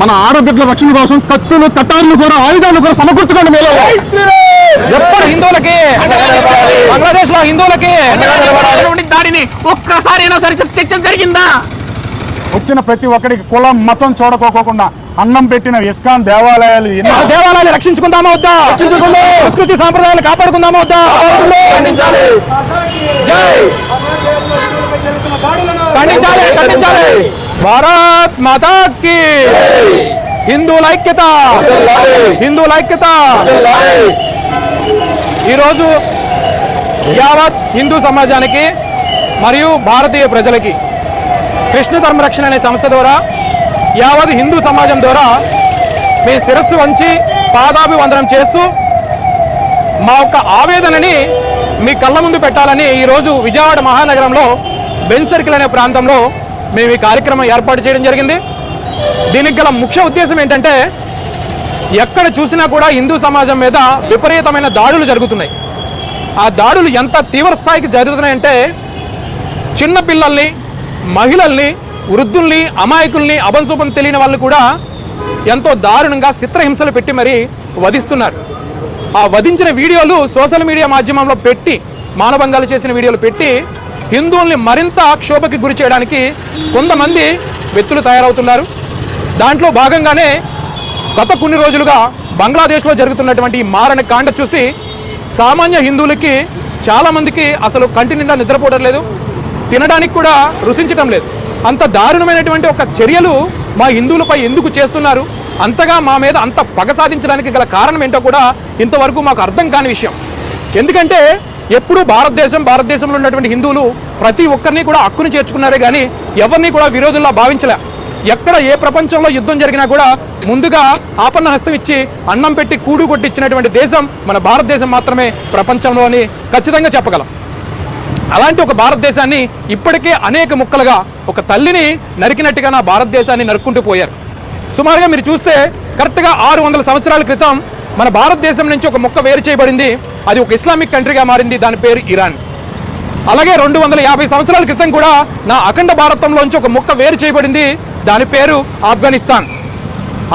మన ఆడబిడ్డల రక్షణ కోసం కత్తులు కట్టార్లు కూడా ఆయుధాలు కూడా సమకూర్చుకోండి మీరు ఎప్పుడు హిందువులకి? బంగ్లాదేశ్లో హిందువులకి? దాడిని ఒక్కసారి అయినా సరే చర్చ జరిగిందా? వచ్చిన ప్రతి ఒక్కడికి కులం మతం చూడకోకుండా అన్నం పెట్టిన ఇస్కాన్ దేవాలయాలు దేవాలయాలు రక్షించుకుందామా వద్దా? సంస్కృతి సాంప్రదాయాలు కాపాడుకుందామా వద్దా? ఖండించాలి ఖండించాలి. భారత్ మాతా కి హిందువుల ఐక్యత. హిందువుల ఐక్యత. ఈరోజు యావత్ హిందూ సమాజానికి మరియు భారతీయ ప్రజలకి కృష్ణ ధర్మ రక్షణ అనే సంస్థ ద్వారా యావత్ హిందూ సమాజం ద్వారా మీ శిరస్సు వంచి పాదాభివందనం చేస్తూ మా యొక్క ఆవేదనని మీ కళ్ళ ముందు పెట్టాలని ఈరోజు విజయవాడ మహానగరంలో బెన్ సర్కిల్ అనే ప్రాంతంలో మేము ఈ కార్యక్రమం ఏర్పాటు చేయడం జరిగింది. దీనికి గల ముఖ్య ఉద్దేశం ఏంటంటే ఎక్కడ చూసినా కూడా హిందూ సమాజం మీద విపరీతమైన దాడులు జరుగుతున్నాయి. ఆ దాడులు ఎంత తీవ్ర స్థాయికి జరుగుతున్నాయంటే చిన్నపిల్లల్ని మహిళల్ని వృద్ధుల్ని అమాయకుల్ని అభంశుభం తెలియని వాళ్ళు కూడా ఎంతో దారుణంగా చిత్రహింసలు పెట్టి మరీ వధిస్తున్నారు. ఆ వధించిన వీడియోలు సోషల్ మీడియా మాధ్యమంలో పెట్టి మానభంగాలు చేసిన వీడియోలు పెట్టి హిందువుల్ని మరింత క్షోభకి గురి చేయడానికి కొంతమంది వ్యక్తులు తయారవుతున్నారు. దాంట్లో భాగంగానే గత కొన్ని రోజులుగా బంగ్లాదేశ్లో జరుగుతున్నటువంటి ఈ మారణ కాండ చూసి సామాన్య హిందువులకి చాలామందికి అసలు కంటి నిండా నిద్రపోవడం లేదు. తినడానికి కూడా రుచించటం లేదు. అంత దారుణమైనటువంటి ఒక చర్యలు మా హిందువులపై ఎందుకు చేస్తున్నారు? అంతగా మా మీద అంత పగ సాధించడానికి గల కారణం ఏంటో కూడా ఇంతవరకు మాకు అర్థం కాని విషయం. ఎందుకంటే ఎప్పుడూ భారతదేశం భారతదేశంలో ఉన్నటువంటి హిందువులు ప్రతి ఒక్కరిని కూడా హక్కుని చేర్చుకున్నారే కానీ ఎవరిని కూడా విరోధుల్లా భావించలే. ఎక్కడ ఏ ప్రపంచంలో యుద్ధం జరిగినా కూడా ముందుగా ఆపన్న హస్తం ఇచ్చి అన్నం పెట్టి కూడు కొట్టించినటువంటి దేశం మన భారతదేశం మాత్రమే ప్రపంచంలోని ఖచ్చితంగా చెప్పగలం. అలాంటి ఒక భారతదేశాన్ని ఇప్పటికే అనేక ముక్కలుగా ఒక తల్లిని నరికినట్టుగా నా భారతదేశాన్ని నరుక్కుంటూ పోయారు. సుమారుగా మీరు చూస్తే కరెక్ట్గా ఆరు వందల సంవత్సరాల క్రితం మన భారతదేశం నుంచి ఒక మొక్క వేరు చేయబడింది. అది ఒక ఇస్లామిక్ కంట్రీగా మారింది. దాని పేరు ఇరాన్. అలాగే రెండు వందల యాభై సంవత్సరాల క్రితం కూడా నా అఖండ భారతంలోంచి ఒక మొక్క వేరు చేయబడింది. దాని పేరు ఆఫ్ఘనిస్తాన్.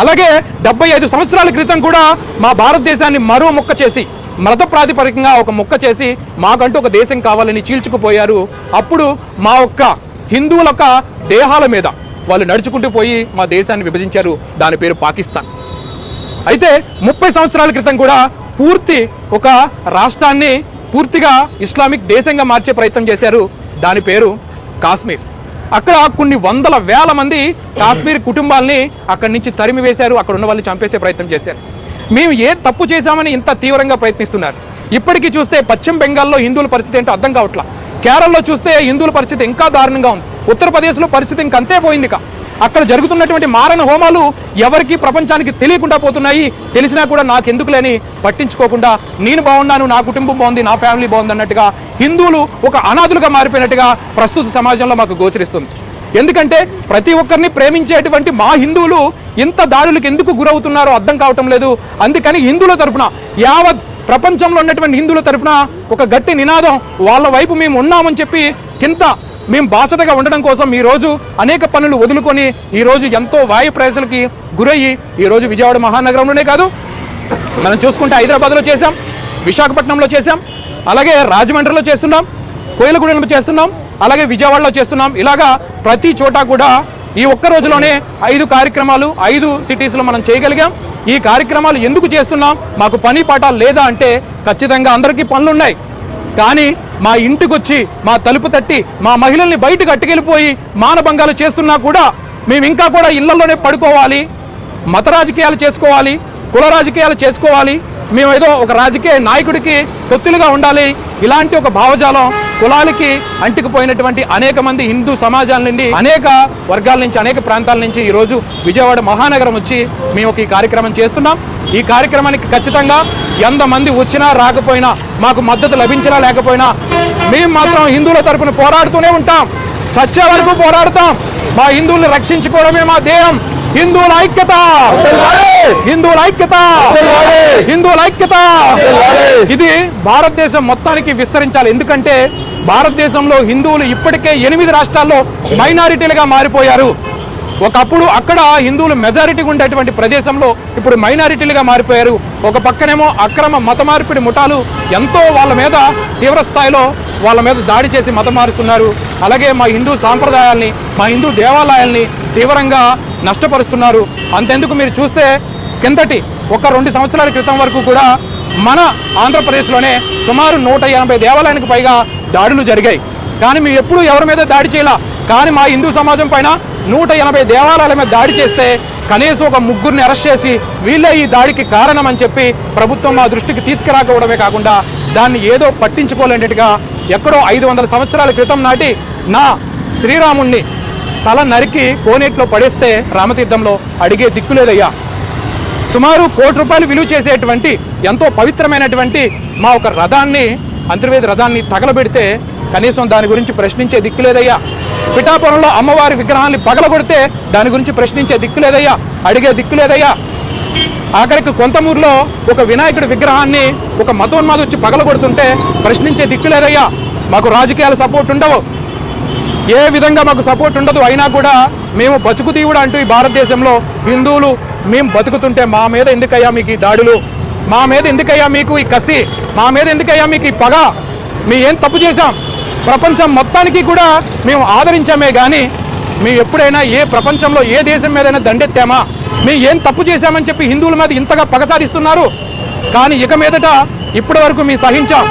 అలాగే డెబ్బై ఐదు సంవత్సరాల క్రితం కూడా మా భారతదేశాన్ని మరో మొక్క చేసి మత ప్రాతిపదికంగా ఒక మొక్క చేసి మాకంటూ ఒక దేశం కావాలని చీల్చుకుపోయారు. అప్పుడు మా ఒక్క హిందువుల యొక్క దేహాల మీద వాళ్ళు నడుచుకుంటూ పోయి మా దేశాన్ని విభజించారు. దాని పేరు పాకిస్తాన్. అయితే ముప్పై సంవత్సరాల క్రితం కూడా పూర్తి ఒక రాష్ట్రాన్ని పూర్తిగా ఇస్లామిక్ దేశంగా మార్చే ప్రయత్నం చేశారు. దాని పేరు కాశ్మీర్. అక్కడ కొన్ని వందల వేల మంది కాశ్మీర్ కుటుంబాల్ని అక్కడి నుంచి తరిమి వేశారు అక్కడ ఉన్న వాళ్ళని చంపేసే ప్రయత్నం చేశారు. మేము ఏ తప్పు చేశామని ఇంత తీవ్రంగా ప్రయత్నిస్తున్నారు? ఇప్పటికీ చూస్తే పశ్చిమ బెంగాల్లో హిందువుల పరిస్థితి ఏంటో అర్థం కావట్లా? కేరళలో చూస్తే హిందువుల పరిస్థితి ఇంకా దారుణంగా ఉంది. ఉత్తరప్రదేశ్లో పరిస్థితి ఇంకంతే పోయింది కా అక్కడ జరుగుతున్నటువంటి మారణ హోమాలు ఎవరికి ప్రపంచానికి తెలియకుండా పోతున్నాయి. తెలిసినా కూడా నాకెందుకులేని పట్టించుకోకుండా నేను బాగున్నాను నా కుటుంబం బాగుంది నా ఫ్యామిలీ బాగుంది అన్నట్టుగా హిందువులు ఒక అనాథులుగా మారిపోయినట్టుగా ప్రస్తుత సమాజంలో మాకు గోచరిస్తుంది. ఎందుకంటే ప్రతి ఒక్కరిని ప్రేమించేటువంటి మా హిందువులు ఇంత దాడులకు ఎందుకు గురవుతున్నారో అర్థం కావటం లేదు. అందుకని హిందువుల తరపున యావత్ ప్రపంచంలో ఉన్నటువంటి హిందువుల తరపున ఒక గట్టి నినాదం వాళ్ళ వైపు మేము ఉన్నామని చెప్పి కింద మేము బాసటగా ఉండడం కోసం ఈ రోజు అనేక పనులు వదులుకొని ఈరోజు ఎంతో వాయు ప్రయాసలకి గురయ్యి ఈ రోజు విజయవాడ మహానగరంలోనే కాదు మనం చూసుకుంటే హైదరాబాద్లో చేసాం విశాఖపట్నంలో చేసాం అలాగే రాజమండ్రిలో చేస్తున్నాం కోయిలగూడెంలో చేస్తున్నాం అలాగే విజయవాడలో చేస్తున్నాం. ఇలాగా ప్రతి చోట కూడా ఈ ఒక్క రోజులోనే ఐదు కార్యక్రమాలు ఐదు సిటీస్లో మనం చేయగలిగాం. ఈ కార్యక్రమాలు ఎందుకు చేస్తున్నాం? మాకు పని పాట లేదా అంటే ఖచ్చితంగా అందరికీ పనులు ఉన్నాయి కానీ మా ఇంటికి వచ్చి మా తలుపు తట్టి మా మహిళల్ని బయటకు అట్టుకెళ్ళిపోయి మానభంగాలు చేస్తున్నా కూడా మేము ఇంకా కూడా ఇళ్ళలోనే పడుకోవాలి మత రాజకీయాలు చేసుకోవాలి కుల రాజకీయాలు చేసుకోవాలి. మేము ఏదో ఒక రాజకీయ నాయకుడికి తొత్తులుగా ఉండాలి. ఇలాంటి ఒక భావజాలం కులాలకి అంటుకుపోయినటువంటి అనేక మంది హిందూ సమాజాల నుండి అనేక వర్గాల నుంచి అనేక ప్రాంతాల నుంచి ఈ రోజు విజయవాడ మహానగరం వచ్చి మేము ఒక ఈ కార్యక్రమం చేస్తున్నాం. ఈ కార్యక్రమానికి ఖచ్చితంగా ఎంతమంది వచ్చినా రాకపోయినా మాకు మద్దతు లభించినా లేకపోయినా మేము మాత్రం హిందువుల తరపున పోరాడుతూనే ఉంటాం. సత్య వరకు పోరాడుతాం. మా హిందువుల్ని రక్షించుకోవడమే మా ధ్యేయం హిందువుల ఐక్యత! హిందువుల ఐక్యత! హిందువుల ఐక్యత! ఇది భారతదేశం మొత్తానికి విస్తరించాలి. ఎందుకంటే భారతదేశంలో హిందువులు ఇప్పటికే ఎనిమిది రాష్ట్రాల్లో మైనారిటీలుగా మారిపోయారు. ఒకప్పుడు అక్కడ హిందువులు మెజారిటీగా ఉండేటువంటి ప్రదేశంలో ఇప్పుడు మైనారిటీలుగా మారిపోయారు. ఒక పక్కనేమో అక్రమ మత మార్పిడి ముఠాలు ఎంతో వాళ్ళ మీద తీవ్ర స్థాయిలో వాళ్ళ మీద దాడి చేసి మతం మారుస్తున్నారు. అలాగే మా హిందూ సాంప్రదాయాల్ని మా హిందూ దేవాలయాల్ని తీవ్రంగా నష్టపరుస్తున్నారు. అంతెందుకు మీరు చూస్తే కిందటి ఒక రెండు సంవత్సరాల క్రితం వరకు కూడా మన ఆంధ్రప్రదేశ్లోనే సుమారు నూట ఎనభై దేవాలయానికి పైగా దాడులు జరిగాయి. కానీ మేము ఎప్పుడూ ఎవరి మీద దాడి చేయాల. కానీ మా హిందూ సమాజం పైన నూట ఎనభై దేవాలయాల మీద దాడి చేస్తే కనీసం ఒక ముగ్గురిని అరెస్ట్ చేసి వీళ్ళే ఈ దాడికి కారణం అని చెప్పి ప్రభుత్వం మా దృష్టికి తీసుకురాకపోవడమే కాకుండా దాన్ని ఏదో పట్టించుకోలేనట్టుగా ఎక్కడో ఐదు వందల సంవత్సరాల క్రితం నాటి నా శ్రీరాముణ్ణి తల నరికి కోనేట్లో పడేస్తే రామతీర్థంలో అడిగే దిక్కులేదయ్యా సుమారు కోటి రూపాయలు విలువ చేసేటువంటి ఎంతో పవిత్రమైనటువంటి మా ఒక రథాన్ని అంతర్వేది రథాన్ని తగలబెడితే కనీసం దాని గురించి ప్రశ్నించే దిక్కు లేదయ్యా. పిఠాపురంలో అమ్మవారి విగ్రహాన్ని పగలగొడితే దాని గురించి ప్రశ్నించే దిక్కు లేదయ్యా. అడిగే దిక్కు లేదయ్యా. ఆఖరికి కొంతమూరులో ఒక వినాయకుడి విగ్రహాన్ని ఒక మతోన్మాది వచ్చి పగలగొడుతుంటే ప్రశ్నించే దిక్కు లేదయ్యా. మాకు రాజకీయాల సపోర్ట్ ఉండవు. ఏ విధంగా మాకు సపోర్ట్ ఉండదు అయినా కూడా మేము బతుకు తీవుడు అంటూ ఈ భారతదేశంలో హిందువులు మేము బతుకుతుంటే మా మీద ఎందుకయ్యా మీకు ఈ దాడులు? మా మీద ఎందుకయ్యా మీకు ఈ కసి? మా మీద ఎందుకయ్యా మీకు ఈ పగ? మీ ఏం తప్పు చేశాం? ప్రపంచం మొత్తానికి కూడా మేము ఆదరించామే కానీ మేము ఎప్పుడైనా ఏ ప్రపంచంలో ఏ దేశం మీదైనా దండెత్తామా? మేము ఏం తప్పు చేశామని చెప్పి హిందువుల మీద ఇంతగా పగ సాధిస్తున్నారు? కానీ ఇక మీదట ఇప్పటి వరకు మీ సహించాం.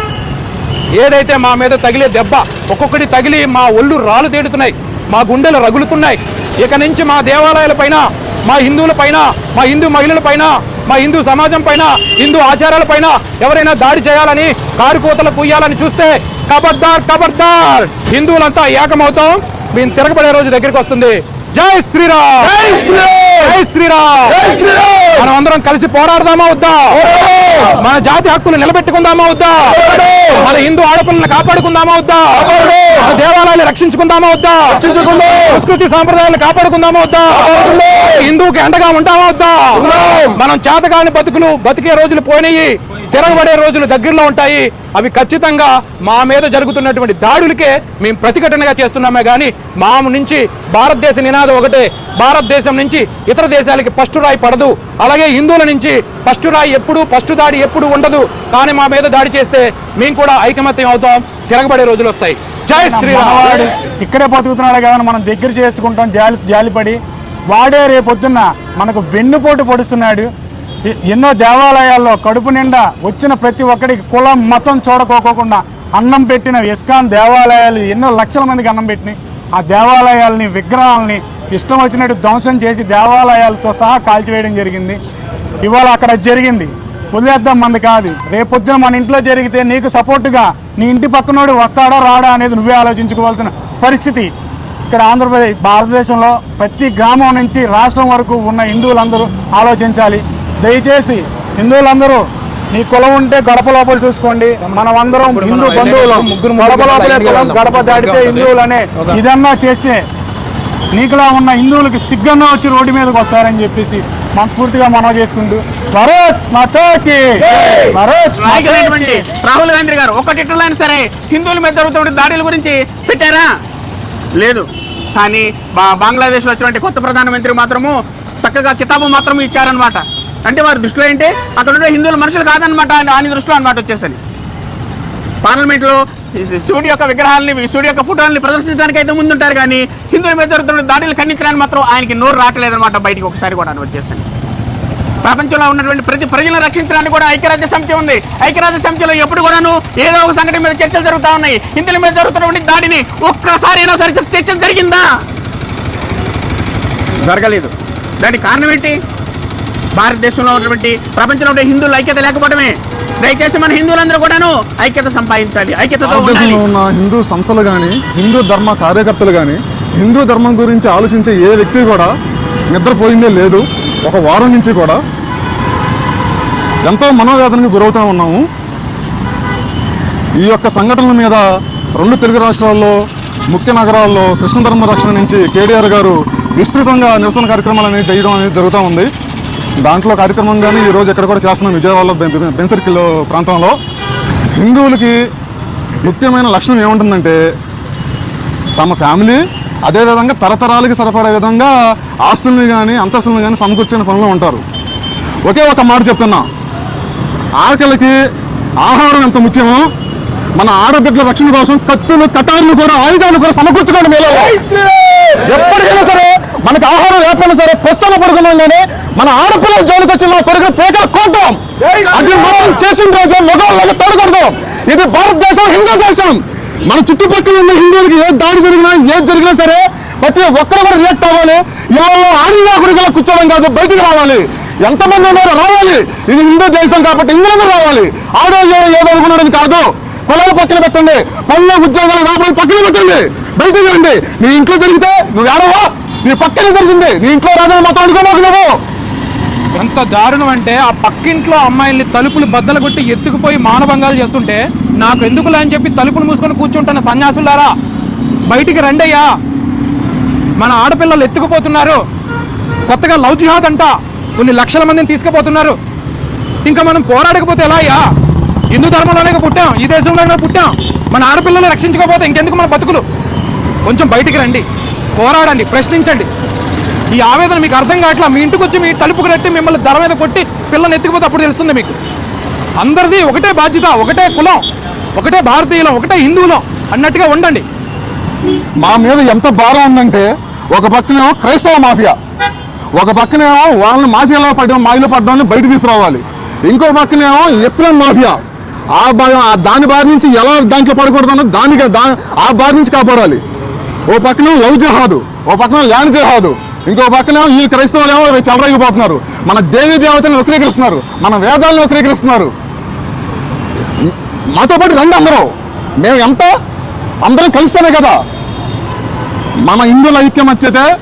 ఏదైతే మా మీద తగిలే దెబ్బ ఒక్కొక్కటి తగిలి మా ఒళ్ళు రాళ్ళు తేడుతున్నాయి మా గుండెలు రగులుతున్నాయి. ఇక నుంచి మా దేవాలయాల పైన మా హిందువుల పైన మా హిందూ మహిళల పైన మా హిందూ సమాజం పైన హిందూ ఆచారాల పైన ఎవరైనా దాడి చేయాలని కారు కోతలు పూయాలని చూస్తే కబర్దార్ కబర్దార్ హిందువులంతా ఏకమవుతాం. మేము తిరగబడే రోజు దగ్గరికి వస్తుంది. జై శ్రీరామ్! జై శ్రీరామ్! మనం అందరం కలిసి పోరాడదామా వద్దా? మన జాతి హక్కులు నిలబెట్టుకుందామా వద్దా? మన హిందూ ఆడపిల్లలను కాపాడుకుందామా వద్దా? మన దేవాలయాలు రక్షించుకుందామా వద్దా? సంస్కృతి సాంప్రదాయాలు కాపాడుకుందామా వద్దా? హిందూకి అండగా ఉంటామా వద్దా? మనం చేతగాని బతుకులు బతికే రోజులు పోయినాయి. తిరగబడే రోజులు దగ్గరలో ఉంటాయి. అవి ఖచ్చితంగా మా మీద జరుగుతున్నటువంటి దాడులకే మేము ప్రతిఘటనగా చేస్తున్నామే కానీ మా నుంచి భారతదేశ నినాదం ఒకటే. భారతదేశం నుంచి ఇతర దేశాలకి ఫస్ట్ రాయి పడదు. అలాగే హిందువుల నుంచి ఫస్ట్ రాయి ఎప్పుడు ఫస్ట్ దాడి ఎప్పుడు ఉండదు. కానీ మా మీద దాడి చేస్తే మేము కూడా ఐకమత్యం అవుతాం. తిరగబడే రోజులు వస్తాయి. జై శ్రీరామ్. ఇక్కడే బతుకుతున్నాడు కదా మనం దగ్గర చేసుకుంటాం జాలి జాలిపడి. వాడే రేపొద్దున్న మనకు వెన్నుపోటు పొడుస్తున్నాడు. ఎన్నో దేవాలయాల్లో కడుపు నిండా వచ్చిన ప్రతి ఒక్కడికి కులం మతం చూడకోకుండా అన్నం పెట్టిన ఇస్కాన్ దేవాలయాలు ఎన్నో లక్షల మందికి అన్నం పెట్టినాయి. ఆ దేవాలయాల్ని విగ్రహాలని ఇష్టం వచ్చినట్టు ధ్వంసం చేసి దేవాలయాలతో సహా కాల్చివేయడం జరిగింది. ఇవాళ అక్కడ జరిగింది. వదిలేద్దాం మంది కాదు. రేపొద్దున మన ఇంట్లో జరిగితే నీకు సపోర్టుగా నీ ఇంటి పక్కనోడు వస్తాడా రాడా అనేది నువ్వే ఆలోచించుకోవాల్సిన పరిస్థితి. ఇక్కడ ఆంధ్రప్రదేశ్ భారతదేశంలో ప్రతి గ్రామం నుంచి రాష్ట్రం వరకు ఉన్న హిందువులందరూ ఆలోచించాలి. దయచేసి హిందువులందరూ నీ కులం ఉంటే గడప లోపల చూసుకోండి. మనం అందరం హిందూ బంధువులు. గడప లోపలే కులం. గడప దాటితే హిందువులనే. ఇదన్నా చేస్తే నీకులా ఉన్న హిందువులకి సిగ్గన్నా వచ్చి రోడ్డు మీదకి వస్తారని చెప్పేసి మనస్ఫూర్తిగా మనం చేసుకుంటూ భరత్ మాతాకి! భరత్ రాహుల్ గాంధీ గారు ఒక ట్విట్టర్లో సరే హిందువుల మీద జరుగుతున్న దాడుల గురించి పెట్టారా? లేదు. కానీ బా- బంగ్లాదేశ్లో వచ్చినటువంటి కొత్త ప్రధానమంత్రి మాత్రము చక్కగా కితాబు మాత్రం ఇచ్చారనమాట అంటే వారి దృష్టిలో ఏంటి? అక్కడ ఉండే హిందువులు మనుషులు కాదనమాట ఆయన దృష్టిలో అనమాట వచ్చేసరి పార్లమెంట్లో శివుడి యొక్క విగ్రహాలని శివుడి యొక్క ఫోటోల్ని ప్రదర్శించడానికి అయితే ముందుంటారు కానీ హిందువుల మీద జరుగుతున్న దాడులు ఖండించడానికి మాత్రం ఆయనకి నోరు రావట్లేదన్నమాట బయటికి ఒకసారి కూడా వచ్చేసండి ప్రపంచంలో ఉన్నటువంటి ప్రతి ప్రజలను రక్షించడానికి కూడా ఐక్యరాజ్య సమితి ఉంది. ఐక్యరాజ్య సమితిలో ఎప్పుడు కూడాను ఏదో ఒక సంఘటన మీద చర్చలు జరుగుతూ ఉన్నాయి. హిందువుల మీద జరుగుతున్నటువంటి దాడిని ఒక్కసారి అయినా సరే చర్చ జరిగిందా? జరగలేదు. దానికి కారణం ఏంటి? భారతదేశంలో ఉన్నటువంటి ప్రపంచంలో ఉండే హిందువులు ఐక్యత లేకపోవడమే దయచేసి మన హిందువులందరూ కూడాను ఐక్యత సంపాదించాలి ఐక్యతతో భారతదేశంలో ఉన్న హిందూ సంస్థలు కానీ హిందూ ధర్మ కార్యకర్తలు కానీ హిందూ ధర్మం గురించి ఆలోచించే ఏ వ్యక్తి కూడా నిద్రపోయిందే లేదు. ఒక వారం నుంచి కూడా ఎంతో మనోవేదనకు గురవుతూ ఉన్నాము. ఈ యొక్క సంఘటనల మీద రెండు తెలుగు రాష్ట్రాల్లో ముఖ్య నగరాల్లో కృష్ణ ధర్మ రక్షణ నుంచి కేటీఆర్ గారు విస్తృతంగా నిరసన కార్యక్రమాలు అనేవి చేయడం అనేది జరుగుతూ ఉంది. దాంట్లో కార్యక్రమంగానే ఈరోజు ఎక్కడ కూడా చేస్తున్నాం. విజయవాడలో బె- బెన్ సర్కిల్ ప్రాంతంలో. హిందువులకి ముఖ్యమైన లక్షణం ఏముంటుందంటే తమ ఫ్యామిలీ అదేవిధంగా తరతరాలకి సరిపడే విధంగా ఆస్తుల్ని కానీ అంతస్తుల్ని కానీ సమకూర్చిన పనిలో ఉంటారు. ఒకే ఒక మాట చెప్తున్నా. ఆకలికి ఆహారం ఎంత ముఖ్యమో మన ఆడబిడ్డల రక్షణ కోసం కత్తులు కటార్లు కూడా ఆయుధాలు కూడా సమకూర్చుకోవడం మేలు. ఎప్పటికైనా సరే మనకి ఆహారం లేకపోయినా సరే పుస్తకం పడుకున్నాం మన ఆడపిల్లల జోలికి వచ్చిన కొడుకు పేదలు కోద్దాం అది మనం చేసిన రోజు మగవాళ్ళగా తొడగొడదాం ఇది భారతదేశం హిందూ దేశం మన చుట్టుపక్కల ఉన్న హిందువులకి ఏ దాడి జరిగినా ఏది జరిగినా సరే ప్రతి ఒక్కరు కూడా రియాక్ట్ అవ్వాలి. ఎవరో ఆడిగా గుడిగా కూర్చోవడం కాదు బయటికి రావాలి. ఎంతమంది ఉన్నారో రావాలి. ఇది హిందూ దేశం కాబట్టి ఇందులో రావాలి. ఆడవాళ్ళు ఏదో ఏదో అనుకున్నాడని కాదు. పొలాలు పక్కన పెట్టండి. పనులు ఉద్యోగాలు వ్యాపారాలు పక్కన పెట్టండి. బయటకు రండి. నీ ఇంట్లో జరిగితే నువ్వు ఏడవా? నీ పక్కనే జరిగింది. నీ ఇంట్లో రాదని మొత్తం అనుకోమాకు నువ్వు. ఎంత దారుణం అంటే ఆ పక్కింట్లో అమ్మాయిల్ని తలుపులు బద్దలు కొట్టి ఎత్తుకుపోయి మానభంగాలు చేస్తుంటే నాకు ఎందుకులా అని చెప్పి తలుపులు మూసుకొని కూర్చుంటున్న సన్యాసులారా? బయటికి రండయ్యా. మన ఆడపిల్లలు ఎత్తుకుపోతున్నారు. కొత్తగా లవ్ జిహాద్ అంట. కొన్ని లక్షల మందిని తీసుకుపోతున్నారు. ఇంకా మనం పోరాడకపోతే ఎలా అయ్యా? హిందూ ధర్మంలోనే పుట్టాం ఈ దేశంలోనే పుట్టాం. మన ఆడపిల్లలు రక్షించకపోతే ఇంకెందుకు మన బతుకులు? కొంచెం బయటికి రండి పోరాడండి ప్రశ్నించండి. ఈ ఆవేదన మీకు అర్థం కావట్లా? మీ ఇంటికి వచ్చి మీ తలుపుకు రెట్టి మిమ్మల్ని ధర మీద కొట్టి పిల్లల్ని ఎత్తుకుపోతే అప్పుడు తెలుస్తుంది మీకు. అందరిది ఒకటే బాధ్యత ఒకటే కులం ఒకటే భారతీయులం ఒకటే హిందువులం అన్నట్టుగా ఉండండి. మా మీద ఎంత భారం ఉందంటే ఒక పక్కనేమో క్రైస్తవ మాఫియా ఒక పక్కనేమో వాళ్ళని మాఫియాలో పడడం మాయలో పడడం బయట తీసుకురావాలి. ఇంకో పక్కనేమో ఇస్లాం మాఫియా. ఆ భాగం దాని బారి నుంచి ఎలా దాంట్లో పడకూడదన్నో దానికి ఆ బారి నుంచి కాపాడాలి. ఓ పక్కన లవ్ జహాదు ఓ పక్కన ల్యాండ్ జహాదు ఇంకో పక్కన ఈ క్రైస్తవులేమో చెలరైపోతున్నారు మన దేవి దేవతలను వక్రీకరిస్తున్నారు మన వేదాలను వక్రీకరిస్తున్నారు. మాతో పాటు రండి అందరూ. మేము ఎంత? అందరం కలుస్తానే కదా. మన హిందువుల ఐక్యమత్యతే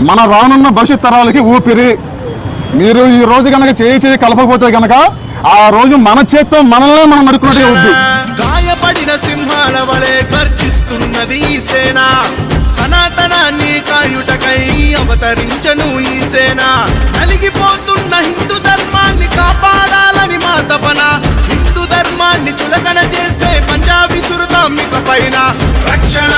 మన రానున్న భవిష్యత్ తరాలకి ఊపిరి. మీరు ఈ రోజు కనుక చేయి చేయి కలపకపోతే కనుక ఆ రోజు మన చేత్తో మనల్నే మనం నడుకున్నట్టుగా ఉంది. గాయపడిన సింహాల వలె గర్జిస్తున్నది ఈ సేన. సనాతనాన్ని కాయుటకై అవతరించను ఈ సేన. కలిగిపోతున్న హిందూ ధర్మాన్ని కాపాడాలని మా తపన హిందూ ధర్మాన్ని చులకన చేస్తే పంజాబీ సురతాం పైన రక్షణ.